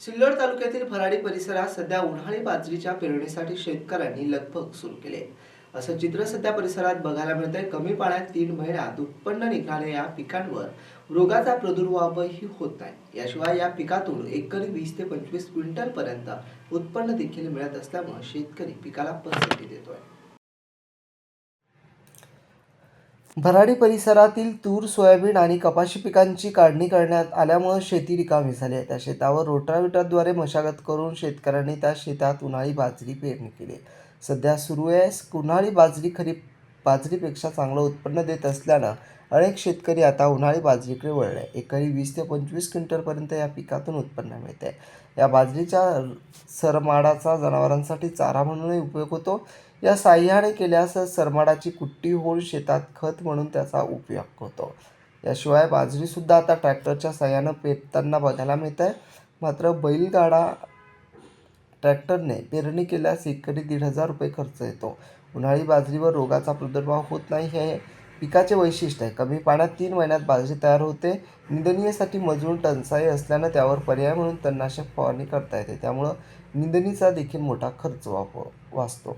सिल्लोड तालुक्यातील फराडी परिसरात सध्या उन्हाळी बाजरीच्या पेरणीसाठी शेतकऱ्यांनी लगभग सुरू केले. आहे. असं चित्र सध्या परिसरात बघायला मिळतंय. कमी पाण्यात तीन महिन्यात उत्पन्न निघणाऱ्या या पिकांवर रोगाचा प्रादुर्भावही होत नाही. याशिवाय या पिकातून एकरी वीस ते पंचवीस क्विंटल पर्यंत उत्पन्न देखील मिळत असल्यामुळे शेतकरी पिकाला पसंती देतोय. भराडी परिसरातील तूर सोयाबीन आणि कपाशी पिकांची काढणी करण्यात आल्यामुळे शेती रिकामी झाली आहे. त्या शेतावर रोटावेटरद्वारे मशागत करून शेतकऱ्यांनी त्या शेतात उन्हाळी बाजरी पेरणी केली सध्या सुरू आहे. उन्हाळी बाजरी खरीप बाजरीपेक्षा चांगलं उत्पन्न देत असल्यानं अनेक शेतकरी आता उन्हाळी बाजरीकडे वळले. आहे. एकरी वीस ते पंचवीस क्विंटलपर्यंत या पिकातून उत्पन्न मिळते. या बाजरीच्या सरमाडाचा जनावरांसाठी चारा म्हणूनही उपयोग होतो. या साह्याने केल्यास सरमाडाची कुट्टी होऊन शेतात खत म्हणून त्याचा उपयोग होतो. याशिवाय बाजरीसुद्धा आता ट्रॅक्टरच्या साह्यानं पेरताना बघायला मिळत आहे मात्र बैलगाडा ट्रॅक्टरने पेरणी केल्यास एकरी दीड हजार रुपये खर्च येतो. उन्हाळी बाजरीवर रोगाचा प्रादुर्भाव होत नाही हे पिकाचे वैशिष्ट्य आहे. कमी पाण्यात तीन महिन्यात बाजरी तयार होते. निंदणीसाठी मजूर टंचाई असल्यानं त्यावर पर्याय म्हणून तणनाशक फवारणी करता येते. त्यामुळं निंदणीचा देखील मोठा खर्च वाप वाचतो.